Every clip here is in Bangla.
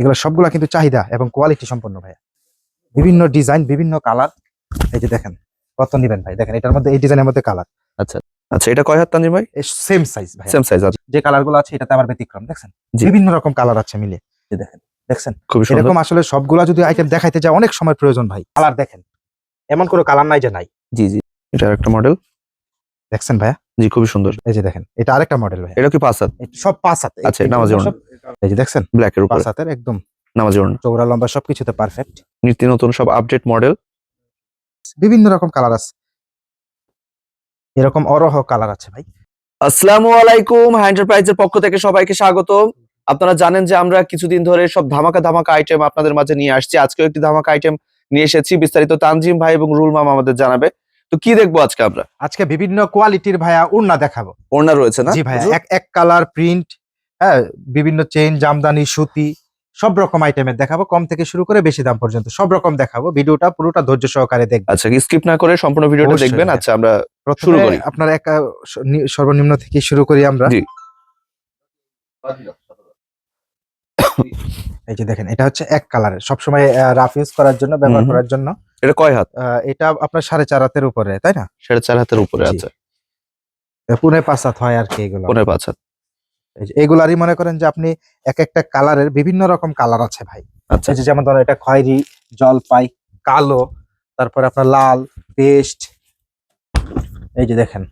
এগুলো সবগুলা কিন্তু চাহিদা এবং কোয়ালিটি সম্পন্ন ভাইয়া। বিভিন্ন ডিজাইন বিভিন্ন কালার এই যে দেখেন কত নিবেন ভাই? দেখেন এটার মধ্যে এই ডিজাইনের মধ্যে কালার আচ্ছা। আচ্ছা এটা কয় হাত তানজিম ভাই? সেম সাইজ ভাই সেম সাইজ আছে যে কালারগুলো আছে এটাতে আবার ব্যতিক্রম দেখছেন? জি। বিভিন্ন রকম কালার আছে মিলে এই দেখেন দেখছেন? এরকম আসলে সবগুলা যদি আইটেম দেখাইতে যায় অনেক সময় প্রয়োজন ভাই। কালার দেখেন এমন কোনো কালার নাই যে নাই। জি জি। এটা একটা মডেল দেখছেন ভাইয়া? জি খুবই সুন্দর। এই যে দেখেন এটা আরেকটা মডেল ভাই এটা কি পাঁচ হাত? সব পাঁচ হাতে। আচ্ছা, নামাজি ওড়না। এই যে দেখছেন? ব্ল্যাকের পাঁচ উপরে। হাতের একদম। নামাজি ওড়না। চৌড়া লম্বা সবকিছুতে পারফেক্ট নিত্য নতুন সব আপডেট মডেল বিভিন্ন রকম কালার আছে। এরকম অরহ কালার আছে ভাই। আসসালামু আলাইকুম এন্টারপ্রাইজের পক্ষ থেকে সবাইকে স্বাগত আপনারা জানেন যে আমরা কিছুদিন ধরে সব ধামাকা ধামাকা আইটেম আপনাদের মাঝে নিয়ে আসছি। আজকেও একটি ধামাকা আইটেম নিয়ে এসেছি। বিস্তারিত তানজিম ভাই এবং রুল মামা আমাদের জানাবে। তো কি দেখব আজকে আমরা? আজকে বিভিন্ন কোয়ালিটির ভাইয়া ওড়না দেখাবো। ওড়না রয়েছে না? জি ভাইয়া এক এক কালার প্রিন্ট হ্যাঁ বিভিন্ন চেইন জামদানি সুতি সব রকম আইটেমের দেখাবো। কম থেকে শুরু করে বেশি দাম পর্যন্ত সব রকম দেখাবো। ভিডিওটা পুরোটা ধৈর্য সহকারে দেখবেন। আচ্ছা স্কিপ না করে সম্পূর্ণ ভিডিওটা দেখবেন? আচ্ছা আমরা শুরু করি। আপনার এক সর্বনিম্ন থেকে শুরু করি আমরা। জি। এই যে দেখেন এটা হচ্ছে এক কালারের সবসময় রাফ ইউজ করার জন্য ব্যবহার। করার জন্য। এটা কয় হাত? এটা আপনার সাড়ে চার হাতের উপরে তাই না? সাড়ে চার হাতের উপরে আছে পুনে পাঁচ হাত হয় আর কি এগুলো। পুনে পাঁচ হাত। এগুলারই মনে করেন যে আপনি এক একটা কালারের বিভিন্ন রকম কালার আছে ভাই। আচ্ছা। যেমন ধরো এটা খয়েরি জলপাই কালো তারপরে আপনার লাল পেস্ট। এই যে দেখেন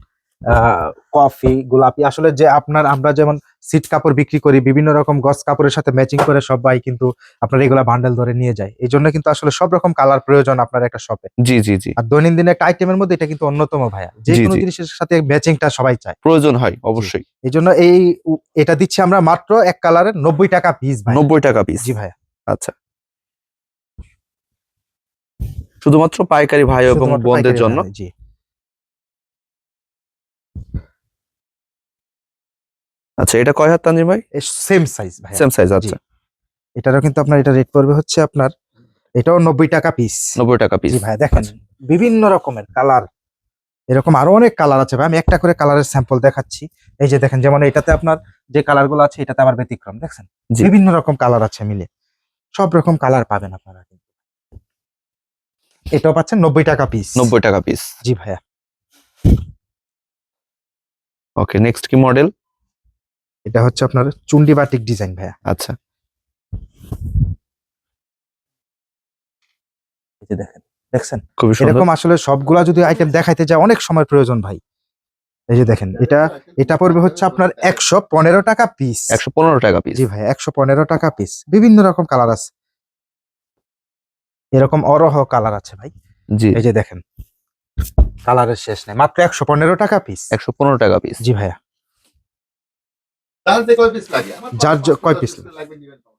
কফি গোলাপি আসলে যে আপনার আমরা যেমন সিট কাপড় বিক্রি করি বিভিন্ন রকম গস কাপড়ের সাথে ম্যাচিং করে সবাই কিন্তু আপনার এগুলা বান্ডেল ধরে নিয়ে যায়। এই জন্য কিন্তু আসলে সব রকম কালার প্রয়োজন আপনার একটা শপে জি জি জি। আর দৈনন্দিন একটা আইটেমের মধ্যে এটা কিন্তু অন্যতম ভাইয়া। যে কোনো জিনিসের সাথে ম্যাচিংটা সবাই চায়। প্রয়োজন হয় অবশ্যই। এই জন্য এই এটা দিচ্ছি আমরা মাত্র এক কালারের নব্বই টাকা পিস ভাই নব্বই টাকা পিস জি ভাইয়া। আচ্ছা। শুধুমাত্র পাইকারি ভাই এবং বোনদের জন্য? জি। আচ্ছা এটা কয় হাত তানজিম ভাই? সেম সাইজ ভাই সেম সাইজ আচ্ছা। এটারও কিন্তু আপনার এটা রেট পড়বে হচ্ছে আপনার এটাও নব্বই টাকা পিস নব্বই টাকা পিস জি ভাই দেখেন। বিভিন্ন রকমের কালার এরকম আরও অনেক কালার আছে ভাই। আমি একটা করে কালারের স্যাম্পল দেখাচ্ছি। এই যে দেখেন যেমন এটাতে আপনার যে কালারগুলো আছে এটাতে আবার ব্যতিক্রম দেখছেন। বিভিন্ন রকম কালার আছে মিলে। সব রকম কালার পাবেন আপনারা কিন্তু। এটাও পাচ্ছেন নব্বই টাকা পিস নব্বই টাকা পিস জি ভাইয়া। ওকে নেক্সট কি মডেল এটা হচ্ছে আপনার চুন্ডি বাটিক ডিজাইন ভাইয়া। আচ্ছা। এই যে দেখেন দেখছেন? এরকম আসলে সবগুলা যদি আইটেম দেখাইতে যায় অনেক সময় প্রয়োজন ভাই। এই যে দেখেন এটা এটা পড়বে হচ্ছে আপনার একশো পনেরো টাকা পিস একশো পনেরো টাকা পিস জি ভাই একশো পনেরো টাকা পিস বিভিন্ন রকম কালার আছে। এরকম অরহ কালার আছে ভাই। জি। এই যে দেখেন কালারের শেষ নেই মাত্র একশো পনেরো টাকা পিস একশো পনেরো টাকা পিস জি ভাইয়া তাহলে কয় পিস লাগে আমার যার কয় পিস।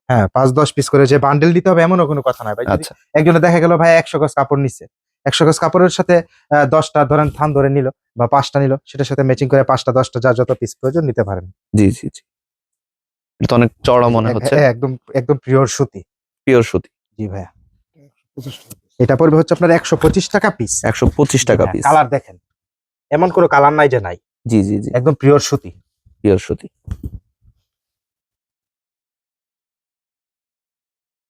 হ্যাঁ পাঁচ দশ পিস করে যে বান্ডেল দিতে হবে এমনও কোনো কথা নাই ভাই। যদি আচ্ছা। একজনে দেখা গেল ভাই একশো গজ কাপড় নিচ্ছে একশো গজ কাপড়ের সাথে আহ, দশটা ধরেন থান ধরে নিল বা পাঁচটা নিল সেটার সাথে ম্যাচিং করে পাঁচটা দশটা যার যত পিস প্রয়োজন নিতে পারেন। জি জি জি। এটা অনেক চড়া মনে হচ্ছে। একদম একদম পিওর সুতি। পিওর সুতি। জি ভাইয়া। এটা পড়বে হচ্ছে আপনার একশো পঁচিশ টাকা পিস একশো পঁচিশ টাকা পিস কালার দেখেন। এমন কোনো কালার নাই যে নাই। জি জি জি। একদম পিওর সুতি। সুতি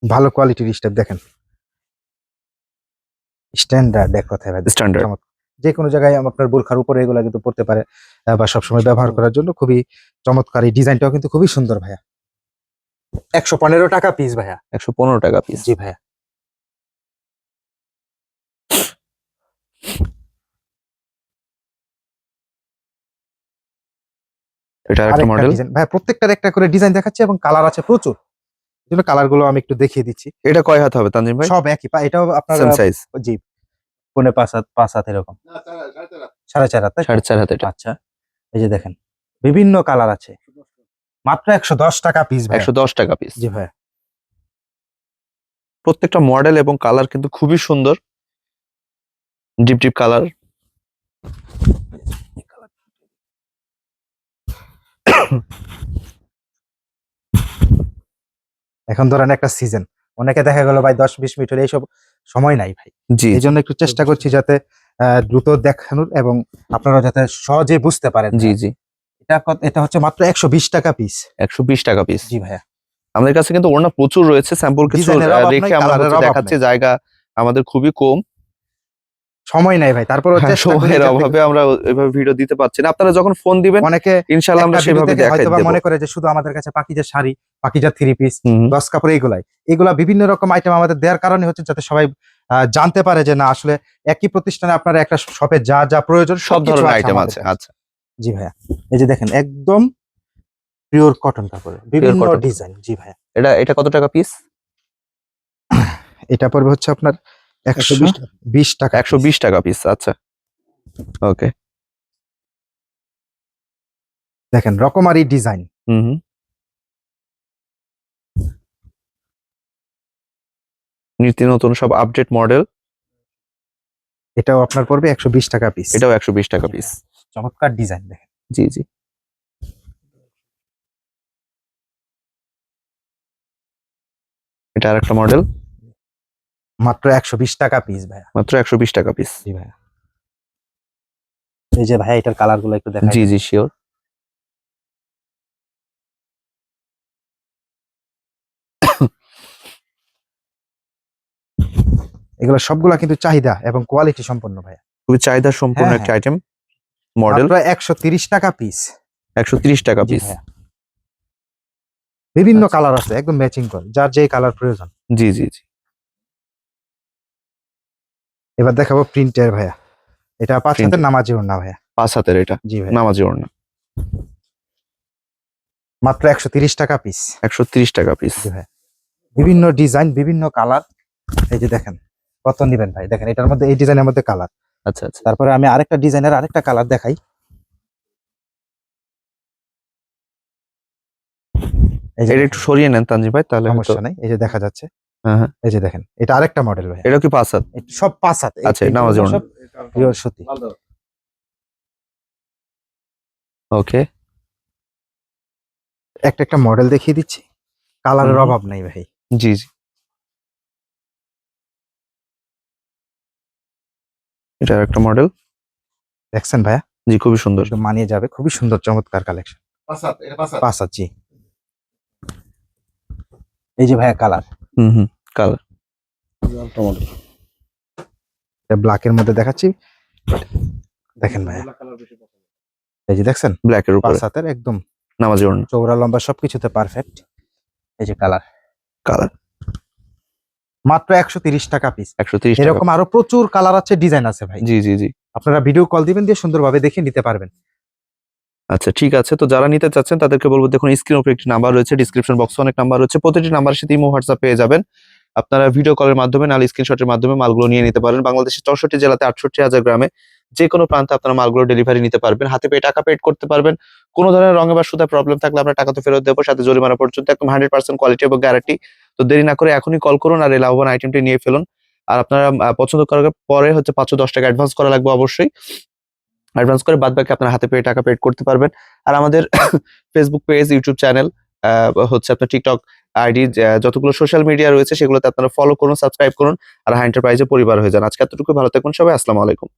ভালো কোয়ালিটির স্টেপ দেখেন। স্ট্যান্ডার্ড এক কথায় ভাই স্ট্যান্ডার্ড। যে কোনো জায়গায় আপনার বোরখার উপরে এগুলো কিন্তু পড়তে পারে বা সবসময় ব্যবহার করার জন্য খুবই চমৎকার। এই ডিজাইনটাও কিন্তু খুবই সুন্দর ভাইয়া। একশো পনেরো টাকা পিস ভাইয়া। একশো পনেরো টাকা পিস জি ভাইয়া। এটা একটা মডেল ভাইয়া প্রত্যেকটার একটা করে ডিজাইন দেখাচ্ছি এবং কালার আছে প্রচুর। এই জন্য কালারগুলো আমি একটু দেখিয়ে দিচ্ছি। এটা কয় হাত হবে তানজিম ভাই? সব একই পা এটাও আপনার সেম সাইজ জি পনে পাঁচ হাত পাঁচ হাত এরকম। সাড়ে চার হাত। সাড়ে চার হাত এটা। আচ্ছা এই যে দেখেন বিভিন্ন কালার আছে। মাত্র একশো দশ টাকা পিস ভাই। একশো দশ টাকা পিস জি ভাই। প্রত্যেকটা মডেল এবং কালার কিন্তু খুবই সুন্দর। ডিপ ডিপ কালার এখন ধরেন একটা সিজন অনেকে দেখা গেল ভাই দশ বিশ মিনিট হলে এইসব সময় নাই ভাই। জি। এই জন্য একটু চেষ্টা করছি যাতে আহ, দ্রুত দেখানোর এবং আপনারা যাতে সহজে বুঝতে পারেন জি জি। এটা এটা হচ্ছে মাত্র একশো বিশ টাকা পিস একশো বিশ টাকা পিস জি ভাইয়া। আমাদের কাছে কিন্তু ওড়না প্রচুর রয়েছে স্যাম্পল কিছু রেখে আমরা দেখাচ্ছি জায়গা আমাদের খুবই কম। সময় নাই ভাই তারপর হ্যাঁ, সময়ের অভাবে আমরা এভাবে ভিডিও দিতে পারছি না। আপনারা যখন ফোন দিবেন অনেকে ইনশাল্লাহ আমরা সেভাবে দেখাই দেবো। মনে করে যে শুধু আমাদের কাছে পাকিজা শাড়ি পাকিজা থ্রি পিস দশ কাপড় এইগুলাই এগুলা বিভিন্ন রকম আইটেম আমাদের দেওয়ার কারণে হচ্ছে যাতে সবাই জানতে পারে যে না আসলে একই প্রতিষ্ঠানে আপনারা একটা শপে যা যা প্রয়োজন সব ধরনের আইটেম আছে আচ্ছা। জি ভাইয়া এই যে দেখেন একদম পিওর কটন কাপড় বিভিন্ন ডিজাইন জি ভাইয়া। এটা এটা কত টাকা পিস এটা পড়বে হচ্ছে আপনার একশো বিশ টাকা। একশো বিশ টাকা পিস আচ্ছা। ওকে দেখেন রকমারি ডিজাইন। হুম হুম। নীতি নতুন সব আপডেট মডেল এটাও আপনার পড়বে একশো বিশ টাকা পিস এটাও একশো বিশ টাকা পিস চমৎকার ডিজাইন দেখেন। জি জি। এটা আর একটা মডেল মাত্র একশো বিশ টাকা পিস ভাইয়া। মাত্র একশো বিশ টাকা পিস জি ভাইয়া। এই যে ভাইয়া এটার কালারগুলো একটু দেখা জি জি শিওর এগুলো সবগুলা কিন্তু চাহিদা এবং কোয়ালিটি সম্পন্ন ভাইয়া। খুবই চাহিদা সম্পূর্ণ হ্যাঁ, একটা আইটেম মডেল মাত্র একশো তিরিশ টাকা পিস একশো তিরিশ টাকা পিস বিভিন্ন আচ্ছা। কালার আছে একদম ম্যাচিং করে যার যে কালার প্রয়োজন। জি জি জি। এবার দেখাবো প্রিন্টের ভাইয়া। এটা পাঁচ। হাতের নামাজি না ভাইয়া। পাঁচ হাতের এটা। জি ভাই নামাজি ওড়না। মাত্র একশো তিরিশ টাকা পিস একশো তিরিশ টাকা পিস জি ভাই বিভিন্ন ডিজাইন বিভিন্ন কালার এই যে দেখেন কত নিবেন ভাই? দেখেন এটার মধ্যে এই ডিজাইনের মধ্যে কালার আচ্ছা আচ্ছা। তারপরে আমি আরেকটা ডিজাইনের আরেকটা কালার দেখাই। এই যে এটা একটু সরিয়ে নেন তানজি ভাই তাহলে সমস্যা নাই। এই যে দেখা যাচ্ছে। এই যে দেখেন এটা আরেকটা মডেল ভাই এটা কি পাঁচ হাত সব পাঁচ হাত আচ্ছা, নামাজি। সব সুতি। ওকে। একটা একটা মডেল দেখিয়ে দিচ্ছি। কালারের অভাব নাই ভাই। জি জি। এটা একটা মডেল দেখছেন ভাইয়া? জি খুবই সুন্দর। মানিয়ে যাবে খুবই সুন্দর চমৎকার কালেকশন পাসাত এটা পাসাত পাঁচ হাত জি। এই যে ভাইয়া কালার। হুম হুম কালার ব্ল্যাক এর মধ্যে দেখাচ্ছি। দেখেন ভাইয়া। এই যে দেখছেন? ব্ল্যাক এর উপরে। পাঁচ একদম নামাজি ওড়না। চৌড়া লম্বা সবকিছুতে পারফেক্ট এই যে কালার কালার মাত্র একশো তিরিশ টাকা পিস একশো তিরিশ এরকম আরও প্রচুর কালার আছে ডিজাইন আছে ভাই। জি জি জি। আপনারা ভিডিও কল দিবেন দিয়ে সুন্দরভাবে দেখে নিতে পারবেন। আচ্ছা ঠিক আছে। তো যারা নিতে চাচ্ছেন, তাদেরকে বলব, দেখুন স্ক্রিন উপরে একটি নাম্বার রয়েছে ডিসক্রিপশন বক্সে অনেক নাম্বার রয়েছে। প্রতিটি নাম্বারের সাথে ইমো হোয়াটসঅ্যাপ পেয়ে যাবেন। আপনারা ভিডিও কলের মাধ্যমে নাহলে স্ক্রিনশটের মাধ্যমে মালগুলো নিয়ে নিতে পারেন। বাংলাদেশের চৌষট্টি জেলাতে আটষট্টি হাজার গ্রামে যে কোনো প্রান্তে আপনারা মালগুলো ডেলিভারি নিতে পারবেন। হাতে পেয়ে টাকা পেড করতে পারবেন। কোনো ধরনের রঙে বা সুতায় প্রবলেম থাকলে আমরা টাকা তো ফেরত দেবো, সাথে জরিমানা পর্যন্ত একদম হান্ড্রেড পার্সেন্ট কোয়ালিটি এবং গ্যারান্টি তো দেরি না করে এখনই কল করুন আর এই লাভবান আইটেমটি নিয়ে ফেলুন। আর আপনারা পছন্দ করার পরে হচ্ছে পাঁচশো দশ টাকা অ্যাডভান্স করা লাগবে অবশ্যই। অ্যাডভান্স করে বাদ বাকি আপনার হাতে পেয়ে টাকা পেড করতে পারবেন। আর আমাদের ফেসবুক পেজ ইউটিউব চ্যানেল হচ্ছে আপনার টিকটক আইডি যতগুলো সোশ্যাল মিডিয়া রয়েছে সেগুলোতে আপনারা ফলো করুন সাবস্ক্রাইব করুন, আর হাই এন্টারপ্রাইজে পরিবার হয়ে যান। আজকে এতটুকু ভালো থাকুন, সবাই, আসসালামু আলাইকুম।